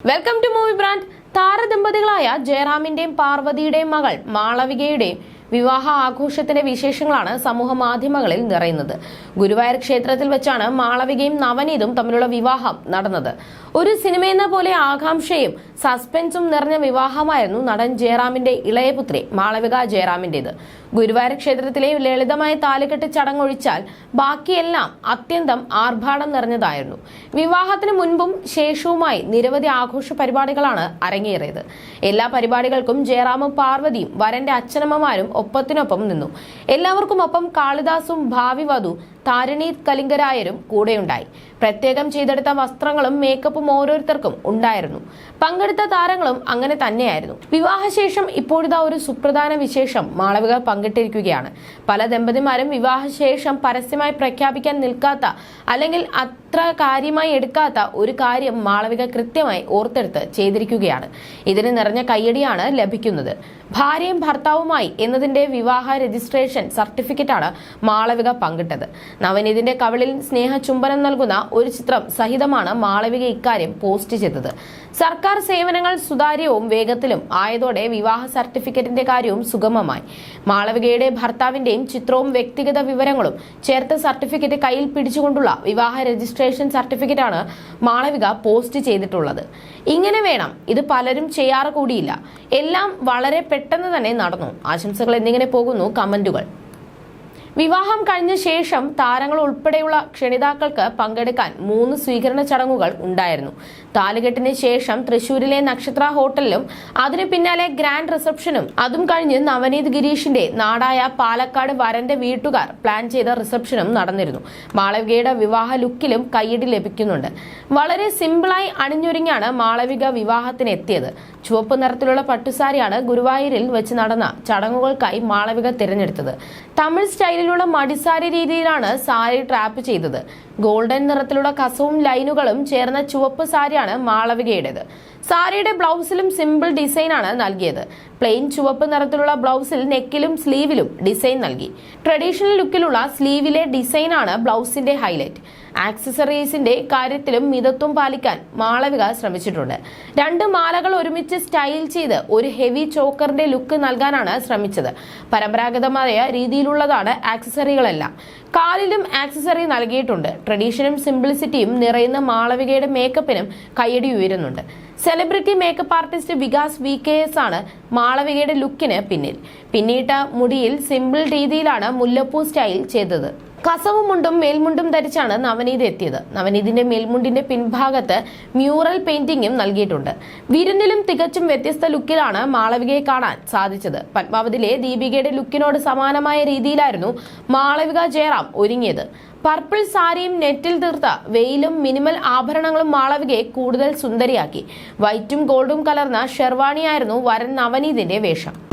Welcome to movie brand താരദമ്പതികളായ ജയറാമിന്റെയും പാർവതിയുടെയും മകൾ മാളവികയുടെയും വിവാഹ ആഘോഷത്തിന്റെ വിശേഷങ്ങളാണ് സമൂഹ മാധ്യമങ്ങളിൽ നിറയുന്നത്. ഗുരുവായൂർ ക്ഷേത്രത്തിൽ വെച്ചാണ് മാളവികയും നവനീതും തമ്മിലുള്ള വിവാഹം നടന്നത്. ഒരു സിനിമയെന്ന പോലെ ആകാംക്ഷയും സസ്പെൻസും നിറഞ്ഞ വിവാഹമായിരുന്നു നടൻ ജയറാമിന്റെ ഇളയപുത്രി മാളവിക ജയറാമിന്റേത്. ഗുരുവായൂർ ക്ഷേത്രത്തിലെ ലളിതമായ താലികെട്ട് ചടങ്ങൊഴിച്ചാൽ ബാക്കിയെല്ലാം അത്യന്തം ആർഭാടം നിറഞ്ഞതായിരുന്നു. വിവാഹത്തിന് മുൻപും ശേഷവുമായി നിരവധി ആഘോഷ പരിപാടികളാണ് അരങ്ങേറിയത്. എല്ലാ പരിപാടികൾക്കും ജയറാമും പാർവതിയും വരന്റെ അച്ഛനമ്മമാരും ഒപ്പത്തിനൊപ്പം നിന്നു. എല്ലാവർക്കും ഒപ്പം കാളിദാസും ഭാവി വധു താരിണി കലിംഗരായരും കൂടെയുണ്ടായി. പ്രത്യേകം ചെയ്തെടുത്ത വസ്ത്രങ്ങളും മേക്കപ്പും ഓരോരുത്തർക്കും ഉണ്ടായിരുന്നു. പങ്കെടുത്ത താരങ്ങളും അങ്ങനെ തന്നെയായിരുന്നു. വിവാഹശേഷം ഇപ്പോഴിതാ ഒരു സുപ്രധാന വിശേഷം മാളവിക പങ്കിട്ടിരിക്കുകയാണ്. പല ദമ്പതിമാരും വിവാഹശേഷം പരസ്യമായി പ്രഖ്യാപിക്കാൻ നിൽക്കാത്ത അല്ലെങ്കിൽ അത്ര കാര്യമായി എടുക്കാത്ത ഒരു കാര്യം മാളവിക കൃത്യമായി ഓർത്തെടുത്ത് ചെയ്തിരിക്കുകയാണ്. ഇതിന് നിറഞ്ഞ കയ്യടിയാണ് ലഭിക്കുന്നത്. ഭാര്യയും ഭർത്താവുമായി എന്നതിന്റെ വിവാഹ രജിസ്ട്രേഷൻ സർട്ടിഫിക്കറ്റാണ് മാളവിക പങ്കിട്ടത്. നവനീതിന്റെ കവിളിൽ സ്നേഹ ചുംബനം നൽകുന്ന ഒരു ചിത്രം സഹിതമാണ് മാളവിക ഇക്കാര്യം പോസ്റ്റ് ചെയ്തത്. സർക്കാർ സേവനങ്ങൾ സുതാര്യവും വേഗത്തിലും ആയതോടെ വിവാഹ സർട്ടിഫിക്കറ്റിന്റെ കാര്യവും സുഗമമായി. മാളവികയുടെ ഭർത്താവിന്റെയും ചിത്രവും വ്യക്തിഗത വിവരങ്ങളും ചേർത്ത സർട്ടിഫിക്കറ്റ് കയ്യിൽ പിടിച്ചുകൊണ്ടുള്ള വിവാഹ രജിസ്ട്രേഷൻ സർട്ടിഫിക്കറ്റാണ് മാളവിക പോസ്റ്റ് ചെയ്തിട്ടുള്ളത്. ഇങ്ങനെ വേണം ഇത് പലരും ചെയ്യാറ് കൂടിയില്ല. എല്ലാം വളരെ പെട്ടെന്ന് തന്നെ നടന്നു. ആശംസകൾ എന്നിങ്ങനെ പോകുന്നു കമന്റുകൾ വിവാഹം കഴിഞ്ഞ ശേഷം താരങ്ങൾ ഉൾപ്പെടെയുള്ള ക്ഷണിതാക്കൾക്ക് പങ്കെടുക്കാൻ മൂന്ന് സ്വീകരണ ചടങ്ങുകൾ ഉണ്ടായിരുന്നു. താലുകെട്ടിന് ശേഷം തൃശൂരിലെ നക്ഷത്ര ഹോട്ടലിലും അതിനു പിന്നാലെ ഗ്രാൻഡ് റിസപ്ഷനും അതും കഴിഞ്ഞ് നവനീത് ഗിരീഷിന്റെ നാടായ പാലക്കാട് വരന്റെ വീട്ടുകാർ പ്ലാൻ ചെയ്ത റിസപ്ഷനും നടന്നിരുന്നു. മാളവികയുടെ വിവാഹ ലുക്കിലും കൈയിടി ലഭിക്കുന്നുണ്ട്. വളരെ സിമ്പിളായി അണിഞ്ഞൊരുങ്ങിയാണ് മാളവിക വിവാഹത്തിന് എത്തിയത് ചുവപ്പ് നിറത്തിലുള്ള പട്ടുസാരിയാണ് ഗുരുവായൂരിൽ വെച്ച് നടന്ന ചടങ്ങുകൾക്കായി മാളവിക തിരഞ്ഞെടുത്തത്. തമിഴ് സ്റ്റൈലിലുള്ള മടിസാരി രീതിയിലാണ് സാരി ട്രാപ്പ് ചെയ്തത്. ഗോൾഡൻ നിറത്തിലുള്ള കസവും ലൈനുകളും ചേർന്ന ചുവപ്പ് സാരിയാണ് മാളവികയുടേത്. സാരിയുടെ ബ്ലൗസിലും സിമ്പിൾ ഡിസൈനാണ് നൽകിയത്. പ്ലെയിൻ ചുവപ്പ് നിറത്തിലുള്ള ബ്ലൗസിൽ നെക്കിലും സ്ലീവിലും ഡിസൈൻ നൽകി. ട്രഡീഷണൽ ലുക്കിലുള്ള സ്ലീവിലെ ഡിസൈനാണ് ബ്ലൗസിന്റെ ഹൈലൈറ്റ്. ആക്സസറീസിന്റെ കാര്യത്തിലും മിതത്വം പാലിക്കാൻ മാളവിക ശ്രമിച്ചിട്ടുണ്ട്. രണ്ട് മാലകൾ ഒരുമിച്ച് സ്റ്റൈൽ ചെയ്ത് ഒരു ഹെവി ചോക്കറിന്റെ ലുക്ക് നൽകാനാണ് ശ്രമിച്ചത്. പരമ്പരാഗതമായ രീതിയിലുള്ളതാണ് ആക്സസറികളെല്ലാം. കാലിലും ആക്സസറി നൽകിയിട്ടുണ്ട്. ട്രഡീഷനും സിംപ്ലിസിറ്റിയും നിറയുന്ന മാളവികയുടെ മേക്കപ്പിനും കൈയടി ഉയരുന്നുണ്ട്. Celebrity makeup artist Vikas V K S ആണ് മാളവികയുടെ ലുക്കിന് പിന്നിൽ. പിന്നീട്ട മുടിയിൽ സിമ്പിൾ രീതിയിലാണ് മുല്ലപ്പൂ സ്റ്റൈൽ ചെയ്തത്. കസവും മുണ്ടും മേൽമുണ്ടും ധരിച്ചാണ് നവനീത് എത്തിയത്. നവനീതിന്റെ മേൽമുണ്ടിന്റെ പിൻഭാഗത്ത് മ്യൂറൽ പെയിന്റിംഗും നൽകിയിട്ടുണ്ട്. വിരുന്നിലും തികച്ചും വ്യത്യസ്ത ലുക്കിലാണ് മാളവികയെ കാണാൻ സാധിച്ചത്. പത്മാവതിലെ ദീപികയുടെ ലുക്കിനോട് സമാനമായ രീതിയിലായിരുന്നു മാളവിക ജയറാം ഒരുങ്ങിയത്. പർപ്പിൾ സാരിയും നെറ്റിൽ തീർത്ത വെയിലും മിനിമൽ ആഭരണങ്ങളും മാളവികയെ കൂടുതൽ സുന്ദരിയാക്കി. വൈറ്റും ഗോൾഡും കലർന്ന ഷെർവാണിയായിരുന്നു വരൻ നവനീതിന്റെ വേഷം.